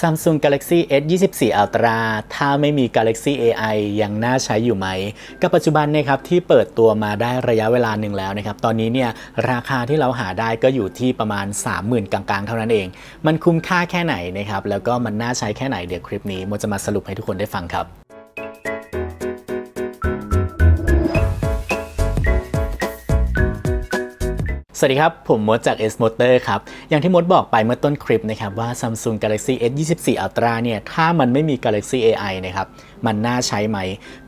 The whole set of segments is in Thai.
Samsung Galaxy S 24 Ultra ถ้าไม่มี Galaxy AI ยังน่าใช้อยู่ไหม กับปัจจุบันนะครับที่เปิดตัวมาได้ระยะเวลาหนึ่งแล้วนะครับ ตอนนี้เนี่ยราคาที่เราหาได้ก็อยู่ที่ประมาณ 30,000 กลางๆ เท่านั้นเอง มันคุ้มค่าแค่ไหนนะครับ แล้วก็มันน่าใช้แค่ไหนเดี๋ยวคลิปนี้โมจะมาสรุปให้ทุกคนได้ฟังครับ วัสดีครับ ผมมดจาก S Motor ครับ อย่างที่มดบอกไปเมื่อต้นคลิปนะครับว่า Samsung Galaxy S 24 Ultra เนี่ย ถ้ามันไม่มี Galaxy AI นะครับ มันน่าใช้ไหม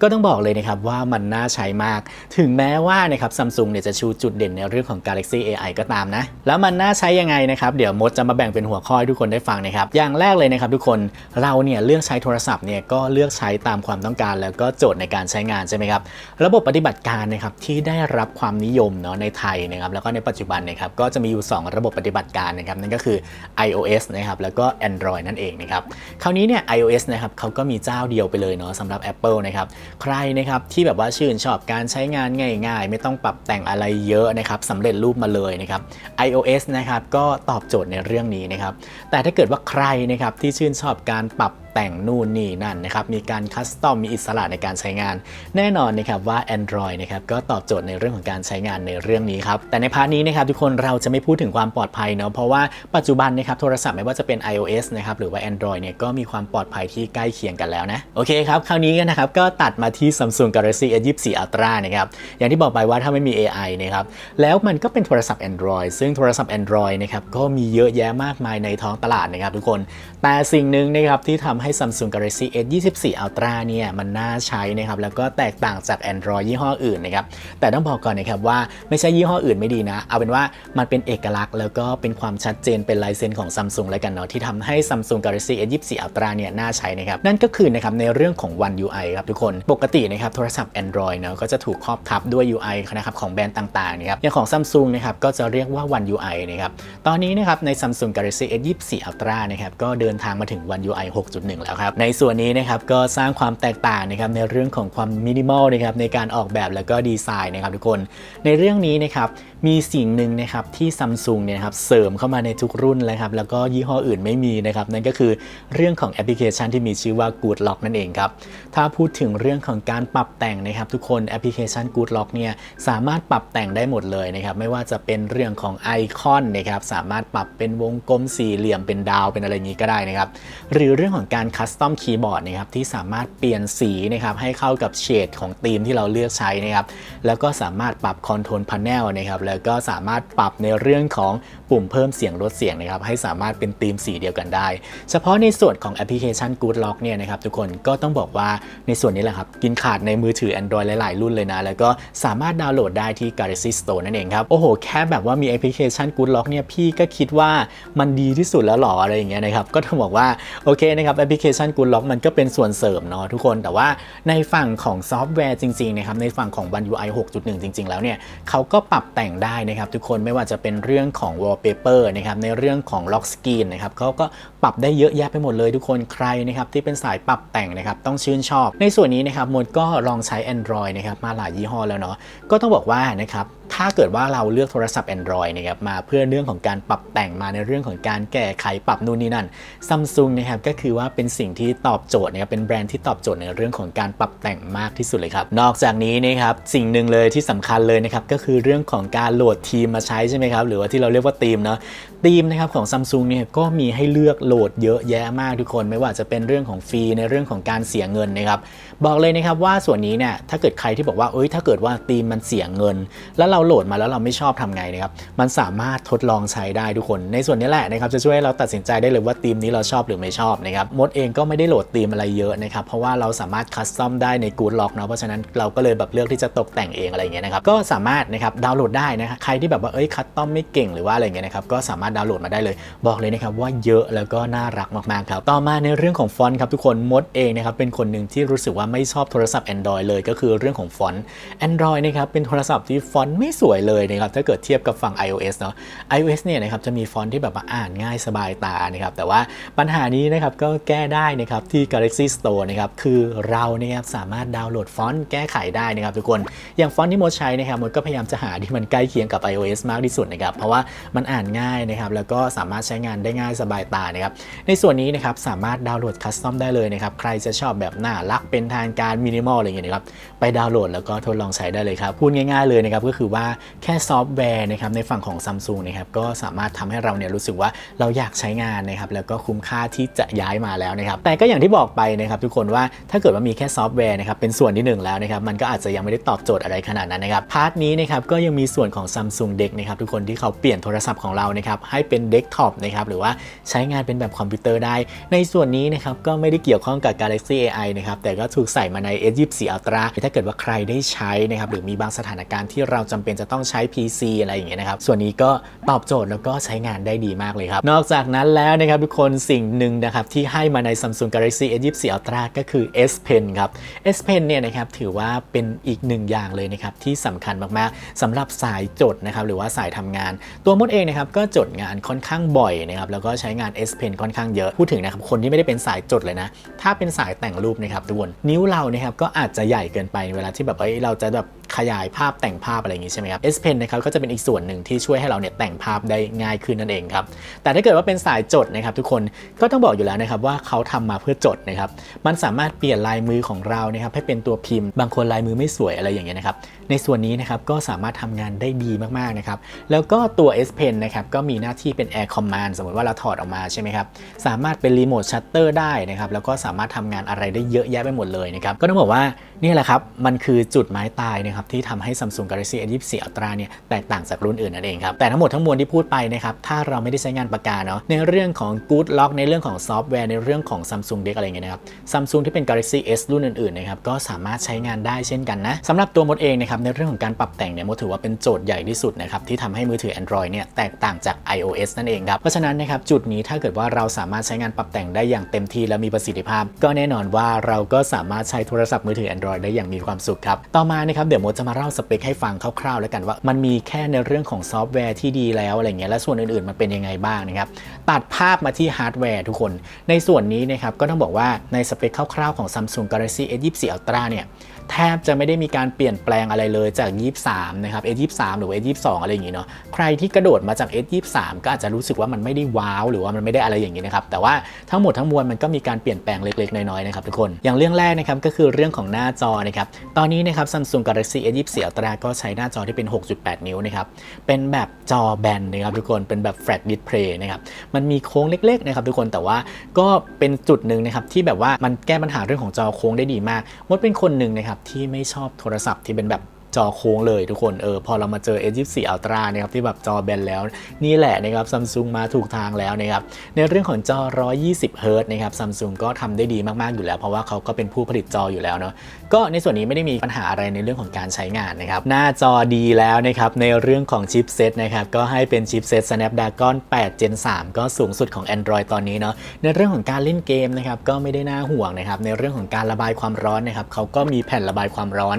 ก็ต้องบอกเลยนะครับว่ามันน่าใช้มาก ถึงแม้ว่านะครับ Samsung เนี่ยจะชูจุดเด่นในเรื่องของ Galaxy AI ก็ตามนะ แล้วมันน่าใช้ยังไงนะครับ เดี๋ยวมดจะมาแบ่งเป็นหัวข้อให้ทุกคนได้ฟังนะครับ อย่างแรกเลยนะครับทุกคน เราเนี่ยเลือกใช้โทรศัพท์เนี่ยก็เลือกใช้ตามความต้องการ แล้วก็โจทย์ในการใช้งานใช่ไหมครับ ระบบปฏิบัติการนะครับที่ได้รับความนิยมเนาะในไทยนะครับแล้วก็ในปัจจุบันนะครับก็จะมีอยู่ 2 ระบบปฏิบัติการนะครับนั่นก็คือ iOS นะครับแล้วก็ Android นั่นเองนะครับคราวนี้เนี่ย iOS นะครับเขาก็มีเจ้าเดียวไปเลยเนาะสำหรับ Apple นะครับใครนะครับที่แบบว่าชื่นชอบการใช้งานง่าย ๆ ไม่ต้องปรับแต่งอะไรเยอะนะครับสำเร็จรูปมาเลยนะครับ iOS นะครับก็ตอบโจทย์ในเรื่องนี้นะครับแต่ถ้าเกิดว่าใครนะครับที่ชื่นชอบการปรับ แต่งนู่นนี่นั่นนะครับ มีการคัสตอมมีอิสระในการใช้งาน แน่นอนนะครับว่า Android นะครับก็ตอบโจทย์ในเรื่องของการใช้งานในเรื่องนี้ครับ แต่ในพาร์ทนี้นะครับทุกคนเราจะไม่พูดถึงความปลอดภัยเนาะเพราะว่าปัจจุบันนะครับโทรศัพท์ไม่ว่าจะเป็น iOS นะครับหรือว่า Android เนี่ยก็มีความปลอดภัยที่ใกล้เคียงกันแล้วนะโอเคครับคราวนี้กันนะครับก็ตัดมาที่ Samsung Galaxy S 24 Ultra นะครับอย่างที่บอกไปว่าถ้าไม่มี AI นะครับแล้วมันก็เป็นโทรศัพท์ Android ซึ่งโทรศัพท์ Android นะครับก็มีเยอะแยะมากมายในท้องตลาดนะครับทุกคนแต่สิ่งหนึ่งนะครับที่ทำใให้ Samsung Galaxy S 24 Ultra เนี่ยมันน่าใช้นะครับแล้วก็แตกต่างจาก Android ยี่ห้ออื่นนะครับแต่ต้องบอกก่อนนะครับว่าไม่ใช่ยี่ห้ออื่นไม่ดีนะ เอาเป็นว่ามันเป็นเอกลักษณ์แล้วก็เป็นความชัดเจนเป็นลายเซ็นของ Samsung แล้วกันเนาะที่ทำให้ Samsung Galaxy S 24 Ultra เนี่ยน่าใช้นะครับนั่นก็คือนะครับในเรื่องของ One UI ครับทุกคนปกตินะครับโทรศัพท์ Android เนาะก็จะถูกครอบทับด้วย UI นะครับของแบรนด์ต่างๆนะครับอย่างของ Samsung นะครับก็จะเรียกว่า One UI นะครับตอนนี้นะครับใน Samsung Galaxy S 24 Ultra นะครับก็เดินทางมาถึง One UI 6.1แล้วครับ ในส่วนนี้นะครับก็สร้างความแตกต่างนะครับในเรื่องของความมินิมอลนะครับในการออกแบบแล้วก็ดีไซน์นะครับทุกคน ในเรื่องนี้นะครับมีสิ่งหนึ่งนะครับที่ซัมซุงเนี่ยครับเสริมเข้ามาในทุกรุ่นเลยครับแล้วก็ยี่ห้ออื่นไม่มีนะครับนั่นก็คือเรื่องของแอปพลิเคชันที่มีชื่อว่า Good Lock นั่นเองครับถ้าพูดถึงเรื่องของการปรับแต่งนะครับทุกคนแอปพลิเคชัน Good Lock เนี่ยสามารถปรับแต่งได้หมดเลยนะครับไม่ว่าจะเป็นเรื่องของไอคอนนะครับสามารถปรับเป็นวงกลมสี่เหลี่ยมเป็นดาวเป็นอะไรอย่างนี้ก็ได้นะครับหรือเรื่องของการคัสตอมคีย์บอร์ดนะครับที่สามารถเปลี่ยนสีนะครับให้เข้ากับเฉดของธีมที่เราเลือกใช้นะครับแล้วก็สามารถปรับคอนโทรลพาเนลนะครับแล้วก็สามารถปรับในเรื่องของปุ่มเพิ่มเสียงลดเสียงนะครับให้สามารถเป็นธีมสีเดียวกันได้ เฉพาะในส่วนของแอปพลิเคชัน Good Lock เนี่ยนะครับทุกคนก็ต้องบอกว่าในส่วนนี้แหละครับ กินขาดในมือถือ Android หลาย ๆ รุ่นเลยนะ แล้วก็สามารถดาวน์โหลดได้ที่ Galaxy Store นั่นเองครับ โอ้โห แค่แบบว่ามีแอปพลิเคชัน Good Lock เนี่ยพี่ก็คิดว่ามันดีที่สุดแล้วหรออะไรอย่างเงี้ยนะครับก็ต้องบอกว่าโอเคนะครับแอปพลิเคชัน Good Lock มันก็เป็นส่วนเสริมเนาะทุกคนแต่ว่าในฝั่งของซอฟต์แวร์จริงๆนะครับในฝั่งของ One UI 6.1 จริง ๆ แล้วเนี่ยเขาก็ปรับแต่งได้นะครับทุกคนไม่ว่าจะเป็นเรื่องของเปเปอร์นะครับในเรื่องของล็อกสกรีนนะครับเขาก็ปรับได้เยอะแยะไปหมดเลยทุกคนใครนะครับที่เป็นสายปรับแต่งนะครับต้องชื่นชอบ ในส่วนนี้นะครับมดก็ลองใช้ Android นะครับมาหลายยี่ห้อแล้วเนาะก็ต้องบอกว่านะครับ ถ้าเกิดว่าเราเลือกโทรศัพท์ Android นะครับมาเพื่อเรื่องของการปรับแต่งมาในเรื่องของการแก้ไขปรับนู่นนี่นั่นซัมซุงนะครับก็คือว่าเป็นสิ่งที่ตอบโจทย์นะครับเป็นแบรนด์ที่ตอบโจทย์ในเรื่องของการปรับแต่งมากที่สุดเลยครับนอกจากนี้นะครับสิ่งหนึ่งเลยที่สำคัญเลยนะครับก็คือเรื่องของการโหลดทีมมาใช้ใช่ไหมครับหรือว่าที่เราเรียกว่าทีมเนาะทีมนะครับของ Samsung เนี่ยก็มีให้เลือกโหลดเยอะแยะมากทุกคน ไม่ว่าจะเป็นเรื่องของฟรีในเรื่องของการเสียเงินนะครับบอกเลยนะครับว่าส่วนนี้เนี่ยถ้าเกิดใครที่บอกว่าเอ้ยถ้าเกิดว่าทีมมันเสียเงิน แล้วเราโหลดมาแล้วเราไม่ชอบทำไงนะครับมันสามารถทดลองใช้ได้ทุกคน ในส่วนนี้แหละนะครับจะช่วยให้เราตัดสินใจได้เลยว่าทีมนี้เราชอบหรือไม่ชอบนะครับมดเองก็ไม่ได้โหลดทีมอะไรเยอะนะครับเพราะว่าเราสามารถคัสตอมได้ใน Good Lock เนาะเพราะฉะนั้นเราก็เลยแบบเลือกที่จะตกแต่งเองอะไรเงี้ยนะครับก็สามารถนะครับดาวน์โหลดได้นะครับใครที่แบบว่าเอ้ยคัสตอมไม่เก่งหรือว่าอะไรเงี้ยนะครับก็สามารถดาวน์โหลดมาได้เลย บอกเลยนะครับว่าเยอะแล้วก็น่ารักมากๆครับ ต่อมาในเรื่องของฟอนต์ครับทุกคนมดเองนะครับเป็นคนหนึ่งที่รู้สึกว่าไม่ชอบโทรศัพท์ Android เลยก็คือเรื่องของฟอนต์ Android นะครับเป็นโทรศัพท์ที่ฟอนต์ไม่สวยเลยนะครับถ้าเกิดเทียบกับฝั่ง iOS เนาะ iOS เนี่ยนะครับจะมีฟอนต์ที่แบบว่าอ่านง่ายสบายตานะครับแต่ว่าปัญหานี้นะครับก็แก้ได้นะครับที่ Galaxy Store นะครับคือเรานะครับสามารถดาวน์โหลดฟอนต์แก้ไขได้นะครับทุกคนอย่างฟอนต์ที่มดใช้นะครับมดก็พยายามจะหาที่มันใกล้เคียงกับ iOS มากที่สุดนะครับเพราะว่ามันอ่านง่ายนะนะครับแล้วก็สามารถใช้งานได้ง่ายสบายตานะครับในส่วนนี้นะครับสามารถดาวน์โหลดคัสตอมได้เลยนะครับใครจะชอบแบบน่ารักเป็นทางการมินิมอลอะไรอย่างเงี้ยนะครับไปดาวน์โหลดแล้วก็ทดลองใช้ได้เลยครับพูดง่ายๆเลยนะครับก็คือว่าแค่ซอฟต์แวร์นะครับในฝั่งของซัมซุงนะครับก็สามารถทำให้เราเนี่ยรู้สึกว่าเราอยากใช้งานนะครับแล้วก็คุ้มค่าที่จะย้ายมาแล้วนะครับแต่ก็อย่างที่บอกไปนะครับทุกคนว่าถ้าเกิดว่ามีแค่ซอฟต์แวร์นะครับเป็นส่วนที่หนึ่งแล้วนะครับมันก็อาจจะยังไม่ได้ตอบโจทย์อะไรขนาดนั้นนะครับพาร์ทนี้นะครับก็ยังมีส่วนของ Samsung Deck นะครับทุกคนที่เขาเปลี่ยนโทรศัพท์ของเรานะครับให้เป็นเดสก์ท็อปนะครับหรือว่าใช้งานเป็นแบบคอมพิวเตอร์ได้ ในส่วนนี้นะครับก็ไม่ได้เกี่ยวข้องกับ Galaxy AI นะครับแต่ก็ถูกใส่มาใน S24 Ultra ถ้าเกิดว่าใครได้ใช้นะครับหรือมีบางสถานการณ์ที่เราจำเป็นจะต้องใช้ PC อะไรอย่างเงี้ยนะครับส่วนนี้ก็ตอบโจทย์แล้วก็ใช้งานได้ดีมากเลยครับ นอกจากนั้นแล้วนะครับทุกคนสิ่งหนึ่งนะครับที่ให้มาใน Samsung Galaxy S24 Ultra ก็คือ S Pen ครับ S Pen เนี่ยนะครับถือว่าเป็นอีกหนึ่งอย่างเลยนะครับที่สำคัญมากๆสำหรับสายจดนะครับหรือว่าสายทำงาน ตัวมดเองนะครับก็จดงานค่อนข้างบ่อยนะครับแล้วก็ใช้งาน S Pen ค่อนข้างเยอะพูดถึงนะครับคนที่ไม่ได้เป็นสายจดเลยนะ ถ้าเป็นสายแต่งรูปนะครับทุกคนนิ้วเรานะครับก็อาจจะใหญ่เกินไปเวลาที่แบบเอ้ยเราจะแบบขยายภาพแต่งภาพอะไรอย่างงี้ใช่ไหมครับ S Pen นะครับก็จะเป็นอีกส่วนหนึ่งที่ช่วยให้เราเนี่ยแต่งภาพได้ง่ายขึ้นนั่นเองครับ แต่ถ้าเกิดว่าเป็นสายจดนะครับทุกคนก็ต้องบอกอยู่แล้วนะครับว่าเขาทำมาเพื่อจดนะครับ มันสามารถเปลี่ยนลายมือของเรานะครับให้เป็นตัวพิมพ์ บางคนลายมือไม่สวยอะไรอย่างเงี้ยนะครับ ในส่วนนี้นะครับก็สามารถทำงานได้ดีมากๆนะครับ แล้วก็ตัว S Pen นะครับก็มีหน้าที่เป็น Air Command สมมติว่าเราถอดออกมาใช่ไหมครับ สามารถเป็นรีโมทชัตเตอร์ได้นะครับ แล้วก็สามารถทำงานอะไรได้เยอะแยะไปหมดเลยนะครับ ก็ต้องบอกว่า นี่แหละครับ มันคือจุดหมายตายนะครับที่ทำให้ Samsung Galaxy S24 Ultra เนี่ยแตกต่างจากรุ่นอื่นนั่นเองครับ แต่ทั้งหมดทั้งมวลที่พูดไปนะครับ ถ้าเราไม่ได้ใช้งานปากกาเนาะในเรื่องของ Good Lock ในเรื่องของซอฟต์แวร์ในเรื่องของ Samsung Deck อะไรเงี้ยนะครับ Samsung ที่เป็น Galaxy S รุ่นอื่นๆนะครับก็สามารถใช้งานได้เช่นกันนะสำหรับตัวมดเองนะครับในเรื่องของการปรับแต่งเนี่ยมดถือว่าเป็นโจทย์ใหญ่ที่สุดนะครับที่ทำให้มือถือ Android เนี่ยแตกต่างจาก iOS นั่นเองครับเพราะฉะนั้นนะครับจุดนี้ถ้าเกิดว่าเราสามารถใช้งานปรับแต่งได้อย่างเต็มที่และมีประสิทธิภาพ ก็แน่นอนว่าเราก็สามารถใช้โทรศัพท์มือถือ Android ได้อย่างมีความสุขครับ ต่อมานะครับเดี๋ยวโมจะมาเล่าสเปคให้ฟังคร่าวๆ แล้วกันว่า มันมีแค่ในเรื่องของซอฟต์แวร์ที่ดีแล้วอะไรเงี้ยและส่วนอื่นๆมันเป็นยังไงบ้างนะครับตัดภาพมาที่ฮาร์ดแวร์ทุกคน ในส่วนนี้นะครับก็ต้องบอกว่าในสเปคคร่าวๆของ Samsung Galaxy S24 Ultra เนี่ย แทบจะไม่ได้มีการเปลี่ยนแปลงอะไรเลยจาก 23 นะครับ S23 หรือ S22 อะไรอย่างงี้เนาะใครที่กระโดดมาจาก S23 ก็อาจจะรู้สึกว่ามันไม่ได้ว้าวหรือว่ามันไม่ได้อะไรอย่างงี้นะครับแต่ว่าทั้งหมดทั้งมวลมันก็มีการเปลี่ยนแปลงเล็กๆ น้อยๆนะครับทุกคนอย่างเรื่องแรกนะครับก็คือเรื่องของหน้าจอนะครับตอนนี้นะครับ Samsung Galaxy S24 Ultra ก็ใช้หน้าจอที่เป็น 6.8 นิ้วนะครับเป็นแบบจอแบนนะครับทุกคนเป็นแบบ Flat Display นะครับมันมีโค้งเล็กๆนะครับทุกคนแต่ว่าก็เป็นจุดหนึ่งนะครับที่แบบว่ามันแก้ปัญหาเรื่องของจอโค้งได้ดีมากมดเป็นคนหนึ่งนะครับที่ไม่ชอบโทรศัพท์ที่เป็นแบบ จอโค้งเลยทุกคนเออพอเรามาเจอ S24 Ultra นะครับที่แบบจอแบนแล้ว นี่แหละนะครับ Samsung มาถูกทางแล้วนะครับในเรื่องของจอ 120 Hz นะครับ Samsung ก็ทำได้ดีมาก ๆ อยู่แล้ว เพราะว่าเขาก็เป็นผู้ผลิตจออยู่แล้วเนาะก็ในส่วนนี้ไม่ได้มีปัญหาอะไรในเรื่องของการใช้งานนะครับหน้าจอดีแล้วนะครับในเรื่องของชิปเซตนะครับก็ให้เป็นชิปเซต Snapdragon 8 Gen 3 ก็สูงสุดของ Android ตอนนี้เนาะในเรื่องของการเล่นเกมนะครับก็ไม่ได้น่าห่วงนะครับในเรื่องของการระบายความร้อนนะครับเขาก็มีแผ่นระบายความร้อน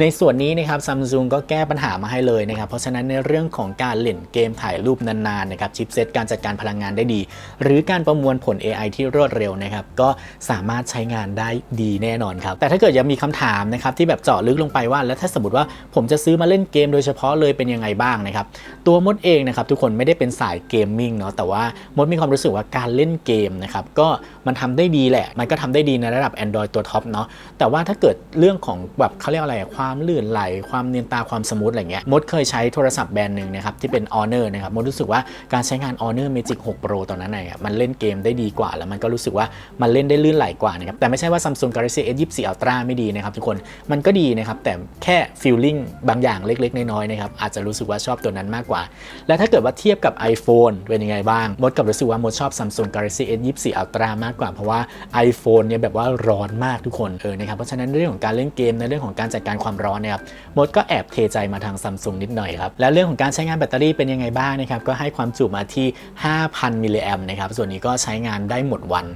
ในส่วนนี้นะครับ Samsung ก็แก้ปัญหามาให้เลยนะครับ เพราะฉะนั้นในเรื่องของการเล่นเกมถ่ายรูปนานๆนะครับชิปเซตการจัดการพลังงานได้ดี หรือการประมวลผล AI ที่รวดเร็วนะครับก็สามารถใช้งานได้ดีแน่นอนครับ แต่ถ้าเกิดยังมีคำถามนะครับที่แบบเจาะลึกลงไปว่า แล้วถ้าสมมติว่าผมจะซื้อมาเล่นเกมโดยเฉพาะเลยเป็นยังไงบ้างนะครับ ตัวมดเองนะครับทุกคนไม่ได้เป็นสายเกมมิ่งเนาะแต่ว่ามดมีความรู้สึกว่าการเล่นเกมนะครับก็มันทำได้ดีแหละ มันก็ทำได้ดีในระดับ Android ตัวท็อปเนาะแต่ว่าถ้าเกิดเรื่องของแบบเขาเรียกอะไรความลื่นไหลความเนียนตาความสมูทอะไรเงี้ยมดเคยใช้โทรศัพท์แบรนด์หนึ่งนะครับที่เป็น Honor นะครับมดรู้สึกว่าการใช้งาน Honor Magic 6 Pro ตอนนั้นนี่ยมันเล่นเกมได้ดีกว่า แล้วมันก็รู้สึกว่ามันเล่นได้ลื่นไหลกว่านะครับแต่ไม่ใช่ว่า Samsung Galaxy S24 Ultra ไม่ดีนะครับทุกคนมันก็ดีนะครับแต่แค่ feeling บางอย่างเล็กๆ น้อยๆนะครับอาจจะรู้สึกว่าชอบตัวนั้นมากกว่า และถ้าเกิดว่าเทียบกับ iPhone เป็นยังไงบ้าง มดกับรู้สึกว่ามดชอบ Samsung Galaxy S24 Ultra มากกว่า เพราะว่า iPhone เนี่ยแบบว่าร้อนมากทุกคนเออนะครับเพราะฉะนั้นเรื่องของการเล่นเกมในเรื่องของการจัดการความร้อนเนี่ยครับมดก็แอบเทใจมาทางซัมซุงนิดหน่อยครับ แล้วเรื่องของการใช้งานแบตเตอรี่เป็นยังไงบ้างนะครับ ก็ให้ความจุมาที่ 5,000 มิลลิแอมนะครับ ส่วนนี้ก็ใช้งานได้หมดวัน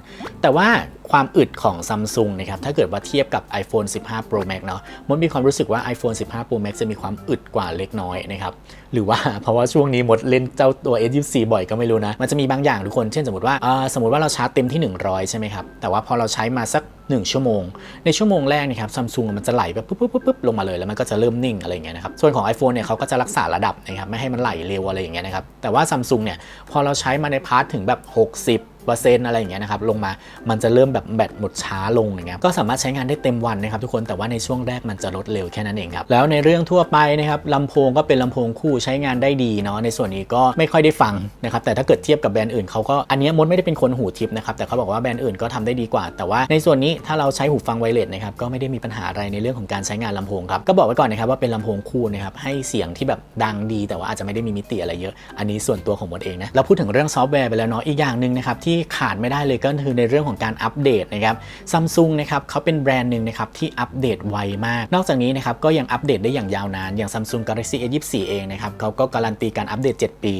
แต่ว่า ความอึดของ Samsung นะครับถ้าเกิดว่าเทียบกับ iPhone 15 Pro Max เนาะมดมีความรู้สึกว่า iPhone 15 Pro Max จะมีความอึดกว่าเล็กน้อยนะครับหรือว่าเพราะว่าช่วงนี้มดเล่นเจ้าตัว S24 บ่อยก็ไม่รู้นะ มันจะมีบางอย่างทุกคนเช่นสมมติว่าสมมติว่าเราชาร์จเต็มที่ 100 ใช่ไหมครับ แต่ว่าพอเราใช้มาสัก 1 ชั่วโมง ในชั่วโมงแรกนะครับซัมซุงมันจะไหลแบบปุ๊บปุ๊บปุ๊บปุ๊บลงมาเลยแล้วมันก็จะเริ่มนิ่งอะไรอย่างเงี้ยนะครับส่วนของ iPhone เนี่ยเขาก็จะรักษาระดับนะครับไม่ให้มันไหลเร็วอะไรอย่างเงี้ยนะครับแต่ว่าซัมซุงเนี่ยพอเราใช้มาในพาร์ทถึงแบบ 60 เปอร์เซ็นต์อะไรอย่างเงี้ยนะครับลงมามันจะเริ่มแบบแบตหมดช้าลงอย่างเงี้ยก็สามารถใช้งานได้เต็มวันนะครับทุกคนแต่ว่าในช่วงแรกมันจะลดเร็วแค่นั้นเองครับแล้วในเรื่องทั่วไปนะครับลำโพงก็เป็นลำโพงคู่ใช้งานได้ดีเนาะในส่วนนี้ก็ไม่ค่อยได้ฟังนะครับแต่ถ้าเกิดเทียบกับแบรนด์อื่นเขาก็อันนี้มดไม่ได้เป็นคนหูทิพย์นะครับแต่เขาบอกว่าแบรนด์อื่นก็ทำได้ดีกว่า แต่ว่าในส่วนนี้ถ้าเราใช้หูฟังไวเลสนะครับก็ไม่ได้มีปัญหาอะไรในเรื่องของการใช้งานลำโพงครับก็บอกไว้ก่อนนะครับว่าเป็นลำโพงคู่นะครับให้เสียงที่แบบดังดี แต่ว่าอาจจะไม่ได้มีมิติอะไรเยอะ อันนี้ส่วนตัวของมดเองนะเราพูดถึงเรื่องซอฟต์แวร์ไปแล้วเนาะอีกอย่างหนึ่งนะครับทีขาดไม่ได้เลยก็คือในเรื่องของการอัปเดตนะครับซัมซุงนะครับเขาเป็นแบรนด์หนึ่งนะครับที่อัปเดตไวมาก นอกจากนี้นะครับก็ยังอัปเดตได้อย่างยาวนาน อย่าง Samsung Galaxy S24 เองนะครับเขาก็การันตีการอัปเดต 7 ปี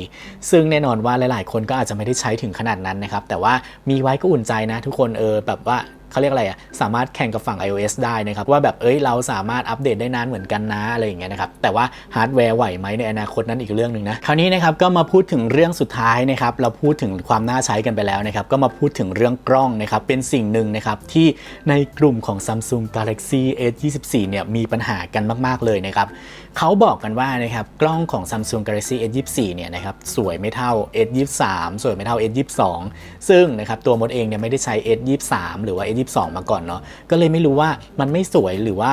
ซึ่งแน่นอนว่าหลาย ๆ คนก็อาจจะไม่ได้ใช้ถึงขนาดนั้นนะครับแต่ว่ามีไว้ก็อุ่นใจนะทุกคนเออแบบว่า เขาเรียกอะไรอะสามารถแข่งกับฝั่ง iOS ได้นะครับ ว่าแบบเอ้ยเราสามารถอัปเดตได้นานเหมือนกันนะอะไรอย่างเงี้ยนะครับแต่ว่าฮาร์ดแวร์ไหวไหมในอนาคตนั้นอีกเรื่องหนึ่งนะคราวนี้นะครับก็มาพูดถึงเรื่องสุดท้ายนะครับเราพูดถึงความน่าใช้กันไปแล้วนะครับก็มาพูดถึงเรื่องกล้องนะครับเป็นสิ่งหนึ่งนะครับที่ในกลุ่มของ Samsung Galaxy S24 เนี่ยมีปัญหากันมาก ๆ เลยนะครับเขาบอกกันว่านะครับกล้องของ Samsung Galaxy S24 เนี่ยนะครับสวยไม่เท่า S23 สวยไม่เท่า S22 ซึ่งนะครับตัวมดเองเนี่ยไม่ได้ใช้ S23 หรือว่า S22 มาก่อนเนาะก็เลยไม่รู้ว่ามันไม่สวยหรือว่า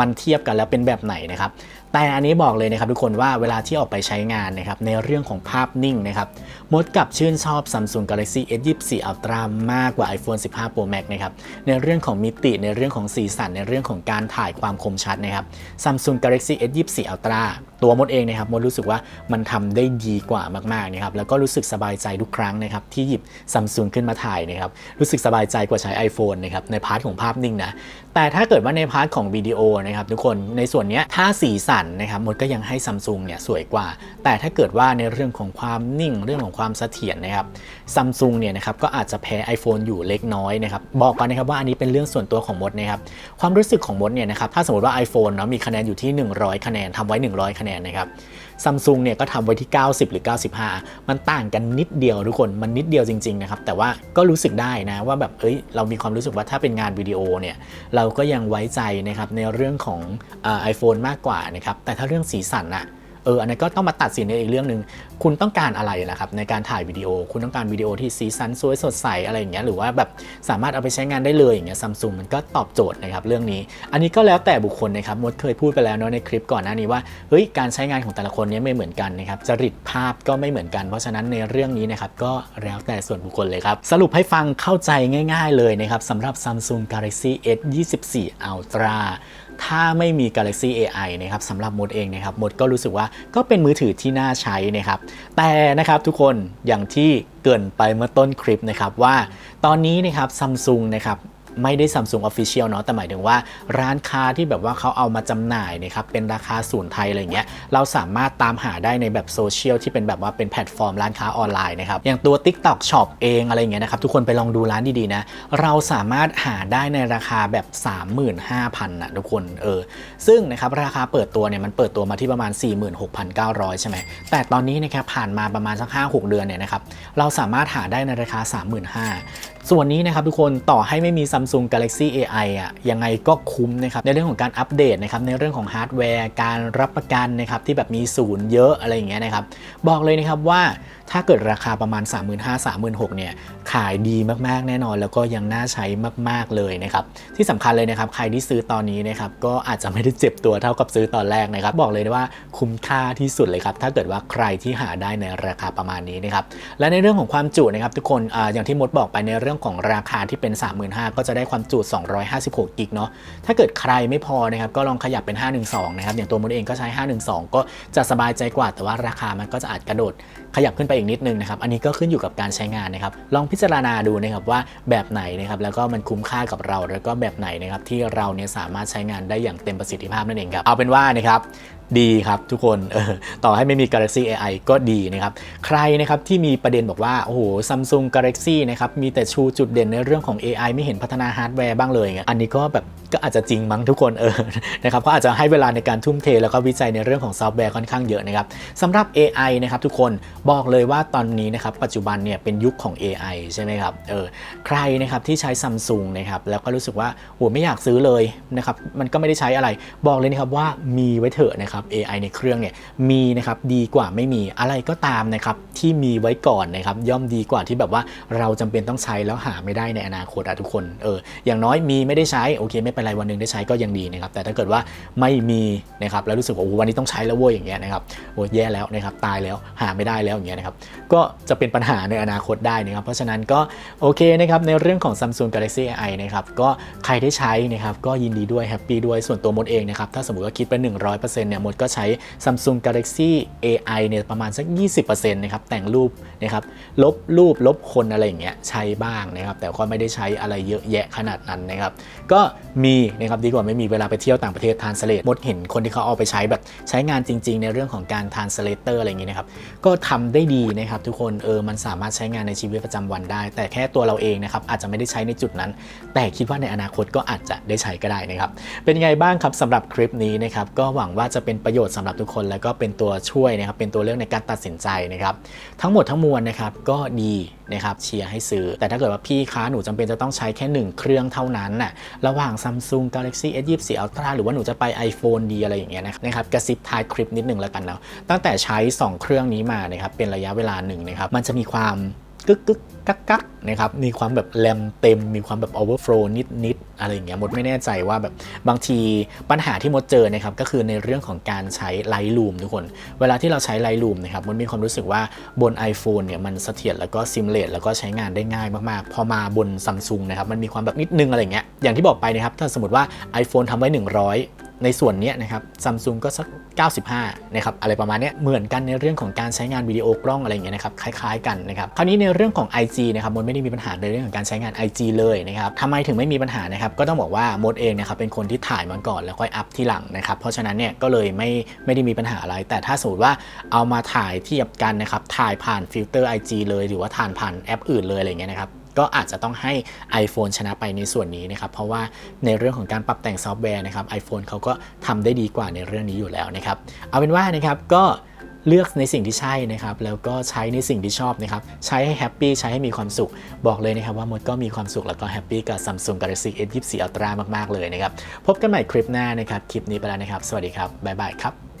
มันเทียบกันแล้วเป็นแบบไหนนะครับ แต่อันนี้บอกเลยนะครับทุกคนว่าเวลาที่ออกไปใช้งานนะครับในเรื่องของภาพนิ่งนะครับมดกับชื่นชอบ Samsung Galaxy S24 Ultra มากกว่า iPhone 15 Pro Max นะครับในเรื่องของมิติในเรื่องของสีสันในเรื่องของการถ่ายความคมชัดนะครับ Samsung Galaxy S24 Ultra ตัวมดเองนะครับมดรู้สึกว่ามันทำได้ดีกว่ามากๆนะครับแล้วก็รู้สึกสบายใจทุกครั้งนะครับที่หยิบ Samsung ขึ้นมาถ่ายนะครับรู้สึกสบายใจกว่าใช้ iPhone นะครับในพาร์ทของภาพนิ่งนะแต่ถ้าเกิดว่าในพาร์ทของวิดีโอนะครับทุกคนในส่วนนี้ถ้าสีสันนะครับมดก็ยังให้ Samsung เนี่ยสวยกว่า แต่ถ้าเกิดว่าในเรื่องของความนิ่งเรื่องของความเสถียรนะครับ Samsung เนี่ยนะครับก็อาจจะแพ้ iPhone อยู่เล็กน้อยนะครับบอกก่อนนะครับว่าอันนี้เป็นเรื่องส่วนตัวของมดนะครับความรู้สึกของมดเนี่ยนะครับถ้าสมมติว่า iPhone เนาะมีคะแนนอยู่ที่ 100 คะแนนทำไว้ 100คะแนนนะครับซัมซุงเนี่ยก็ทำไว้ที่ 90 หรือ 95 มันต่างกันนิดเดียวทุกคนมันนิดเดียวจริงๆนะครับแต่ว่าก็รู้สึกได้นะว่าแบบเอ้ยเรามีความรู้สึกว่าถ้าเป็นงานวิดีโอเนี่ยเราก็ยังไว้ใจนะครับในเรื่องของไอโฟนมากกว่านะครับแต่ถ้าเรื่องสีสันอะ เอออันนั้นก็ต้องมาตัดสินในอีกเรื่องหนึ่งคุณต้องการอะไรนะครับในการถ่ายวิดีโอ คุณต้องการวิดีโอที่สีสันสวยสดใสอะไรอย่างเงี้ยหรือว่าแบบสามารถเอาไปใช้งานได้เลยอย่างเงี้ยซัมซุงมันก็ตอบโจทย์นะครับเรื่องนี้ อันนี้ก็แล้วแต่บุคคลนะครับมดเคยพูดไปแล้วเนาะในคลิปก่อนหน้านี้ว่าเฮ้ยการใช้งานของแต่ละคนเนี้ยไม่เหมือนกันนะครับจริตภาพก็ไม่เหมือนกัน เพราะฉะนั้นในเรื่องนี้นะครับก็แล้วแต่ส่วนบุคคลเลยครับสรุปให้ฟังเข้าใจง่าย ๆ เลยนะครับสำหรับ Samsung Galaxy S24 Ultra ถ้าไม่มี Galaxy AI นะครับสำหรับมดเองนะครับมดก็รู้สึกว่าก็เป็นมือถือที่น่าใช้นะครับ แต่นะครับทุกคนอย่างที่เกินไปเมื่อต้นคลิปนะครับว่า ตอนนี้นะครับซัมซุงนะครับ ไม่ได้ Samsung Official เนาะแต่หมายถึงว่าร้านค้าที่แบบว่าเขาเอามาจำหน่ายนะครับเป็นราคาศูนย์ไทยอะไรเงี้ยเราสามารถตามหาได้ในแบบโซเชียลที่เป็นแบบว่าเป็นแพลตฟอร์มร้านค้าออนไลน์นะครับอย่างตัว TikTok Shop เองอะไรเงี้ยนะครับทุกคนไปลองดูร้านดีๆนะเราสามารถหาได้ในราคาแบบ 35,000นะทุกคนเออซึ่งนะครับราคาเปิดตัวเนี่ยมันเปิดตัวมาที่ประมาณ 46,900 ใช่ไหมแต่ตอนนี้นะครับผ่านมาประมาณสัก5-6 เดือนเนี่ยนะครับเราสามารถหาได้ในราคา 35,000 ส่วนนี้นะครับทุกคนต่อให้ไม่มี Samsung Galaxy AI อะยังไงก็คุ้มนะครับในเรื่องของการอัปเดตนะครับในเรื่องของฮาร์ดแวร์การรับประกันนะครับที่แบบมีศูนย์เยอะอะไรอย่างเงี้ยนะครับบอกเลยนะครับว่า ถ้าเกิดราคาประมาณ 3 5 0 0 0 3 6 0 0เนี่ยขายดีมากๆแน่นอน แล้วก็ยังน่าใช้มากๆเลยนะครับที่สำคัญเลยนะครับใครที่ซื้อตอนนี้นะครับก็อาจจะไม่ได้เจ็บตัวเท่ากับซื้อตอนแรกนะครับ บอกเลยว่าคุ้มค่าที่สุดเลยครับถ้าเกิดว่าใครที่หาได้ในราคาประมาณนี้นะครับและในเรื่องของความจุนะครับทุกคนออย่างที่มดบอกไปในเรื่องของราคาที่เป็น 35,000ก็จะได้ความจุ 256 กิกเนาะถ้าเกิดใครไม่พอนะครับก็ลองขยับเป็น 512 นะครับอย่างตัวมดเองก็ใช้ 512 ก็จะสบายใจกว่าแต่ว่าราคามันก็จะอาจกระโดดขยับขึ้นไปอีกนิดนึงนะครับ อันนี้ก็ขึ้นอยู่กับการใช้งานนะครับ ลองพิจารณาดูนะครับว่าแบบไหนนะครับ แล้วก็มันคุ้มค่ากับเรา แล้วก็แบบไหนนะครับที่เราเนี่ยสามารถใช้งานได้อย่างเต็มประสิทธิภาพนั่นเองครับ เอาเป็นว่านะครับ ดีครับทุกคนเออต่อให้ไม่มี Galaxy AI ก็ดีนะครับ ใครนะครับที่มีประเด็นบอกว่า โอ้โห Samsung Galaxy นะครับ มีแต่ชูจุดเด่นในเรื่องของ AI ไม่เห็นพัฒนาฮาร์ดแวร์บ้างเลย อันนี้ก็แบบก็อาจจะจริงมั้งทุกคนเออนะครับก็อาจจะให้เวลาในการทุ่มเท แล้วก็วิจัยในเรื่องของซอฟต์แวร์ค่อนข้างเยอะนะครับสำหรับ AI นะครับทุกคนบอกเลยว่าตอนนี้นะครับปัจจุบันเนี่ยเป็นยุคของ AI ใช่ไหมครับเออใครนะครับที่ใช้ Samsung นะครับแล้วก็รู้สึกว่าโหไม่อยากซื้อเลยนะครับมันก็ไม่ได้ใช้อะไรบอกเลยนะครับว่ามีไว้เถอะนะครับ AI ในเครื่องเนี่ยมีนะครับดีกว่าไม่มีอะไรก็ตามนะครับที่มีไว้ก่อนนะครับย่อมดีกว่าที่แบบว่าเราจำเป็นต้องใช้แล้วหาไม่ได้ในอนาคตอะทุกคนเอออย่างน้อยมีไม่ได้ใช้โอเค ไม่เป็นไรวันหนึ่งได้ใช้ก็ยังดีนะครับแต่ถ้าเกิดว่าไม่มีนะครับแล้วรู้สึกว่าโอ้วันนี้ต้องใช้แล้วเว้ยอย่างเงี้ยนะครับโอ้แย่แล้วนะครับตายแล้วหาไม่ได้แล้วอย่างเงี้ยนะครับก็จะเป็นปัญหาในอนาคตได้นะครับ เพราะฉะนั้นก็โอเคนะครับในเรื่องของ Samsung Galaxy AI นะครับก็ใครได้ใช้นะครับก็ยินดีด้วยแฮปปี้ด้วยส่วนตัวมดเองนะครับถ้าสมมติว่าคิดเป็น100%เนี่ยมดก็ใช้ Samsung Galaxy AI เนี่ยประมาณสัก 20%นะครับแต่งรูปนะครับลบรูปลบคนอะไรอย่างเงี้ยใช้บ้างนะครับแต่ก็ไม่ได้ใช้อะไรเยอะแยะขนาดนั้นนะครับก็มีนะครับดีกว่าไม่มีเวลาไปเที่ยวต่างประเทศทานสเลตมดเห็นคนที่เขาเอาไปใช้แบบใช้งานจริง ๆ ในเรื่องของการทานสเลเตอร์อะไรอย่างเงี้ยนะครับก็ทำได้ดีนะครับทุกคนเออมันสามารถใช้งานในชีวิตประจำวันได้ แต่แค่ตัวเราเองนะครับอาจจะไม่ได้ใช้ในจุดนั้น แต่คิดว่าในอนาคตก็อาจจะได้ใช้ก็ได้นะครับเป็นไงบ้างครับสำหรับคลิปนี้นะครับก็หวังว่าจะเป็นประโยชน์สำหรับทุกคน แล้วก็เป็นตัวช่วยนะครับเป็นตัวเลือกในการตัดสินใจนะครับทั้งหมดทั้งมวลนะครับก็ดีนะครับเชียร์ให้ซื้อ แต่ถ้าเกิดว่าพี่ค้าหนูจำเป็นจะต้องใช้แค่ 1 เครื่องเท่านั้นน่ะระหว่าง Samsung Galaxy S24 Ultra หรือว่าหนูจะไป iPhone ดีอะไรอย่างเงี้ยนะครับกระซิบท้ายคลิปนิดหนึ่งแล้วกันเนาะตั้งแต่ใช้ 2 เครื่องนี้มานะครับเป็นระยะเวลาหนึ่งนะครับมันจะมีความ กึกกึกกักกักนะครับ มีความแบบแรมเต็ม มีความแบบ overflow นิดนิดๆอะไรอย่างเงี้ยมดไม่แน่ใจว่าแบบบางทีปัญหาที่มดเจอนะครับ ก็คือในเรื่องของการใช้ Lightroom ทุกคน เวลาที่เราใช้ Lightroom นะครับมันมีความรู้สึกว่าบน iPhone เนี่ยมันเสถียรแล้วก็ซิมเลตแล้วก็ใช้งานได้ง่ายมากๆ พอมาบน Samsung นะครับ มันมีความแบบนิดนึงอะไรอย่างเงี้ย อย่างที่บอกไปนะครับ ถ้าสมมติว่า iPhone ทำไว้ 100 ในส่วนนี้นะครับซัมซุงก็สัก 95 นะครับอะไรประมาณนี้เหมือนกันในเรื่องของการใช้งานวิดีโอกล้องอะไรอย่างเงี้ยนะครับคล้ายๆกันนะครับคราวนี้ในเรื่องของ IG นะครับมดไม่ได้มีปัญหาในเรื่องของการใช้งาน IG เลยนะครับทำไมถึงไม่มีปัญหานะครับก็ต้องบอกว่ามดเองนะครับเป็นคนที่ถ่ายมาก่อนแล้วค่อยอัพที่หลังนะครับเพราะฉะนั้นเนี่ยก็เลยไม่ไม่ได้มีปัญหาอะไร แต่ถ้าสมมติว่าเอามาถ่ายเทียบกันนะครับถ่ายผ่านฟิลเตอร์ IG เลย หรือว่าถ่ายผ่านแอปอื่นเลยอะไรอย่างเงี้ยนะครับ ก็อาจจะต้องให้ iPhone ชนะไปในส่วนนี้นะครับ เพราะว่าในเรื่องของการปรับแต่งซอฟต์แวร์นะครับ iPhone เขาก็ทำได้ดีกว่าในเรื่องนี้อยู่แล้วนะครับ เอาเป็นว่านะครับก็เลือกในสิ่งที่ใช่นะครับ แล้วก็ใช้ในสิ่งที่ชอบนะครับ ใช้ให้แฮปปี้ ใช้ให้มีความสุข บอกเลยนะครับว่ามดก็มีความสุขแล้วก็แฮปปี้กับ Samsung Galaxy S24 Ultra มาก ๆ เลยนะครับ พบกันใหม่คลิปหน้านะครับ คลิปนี้ไปแล้วนะครับ สวัสดีครับ บ๊ายบายครับ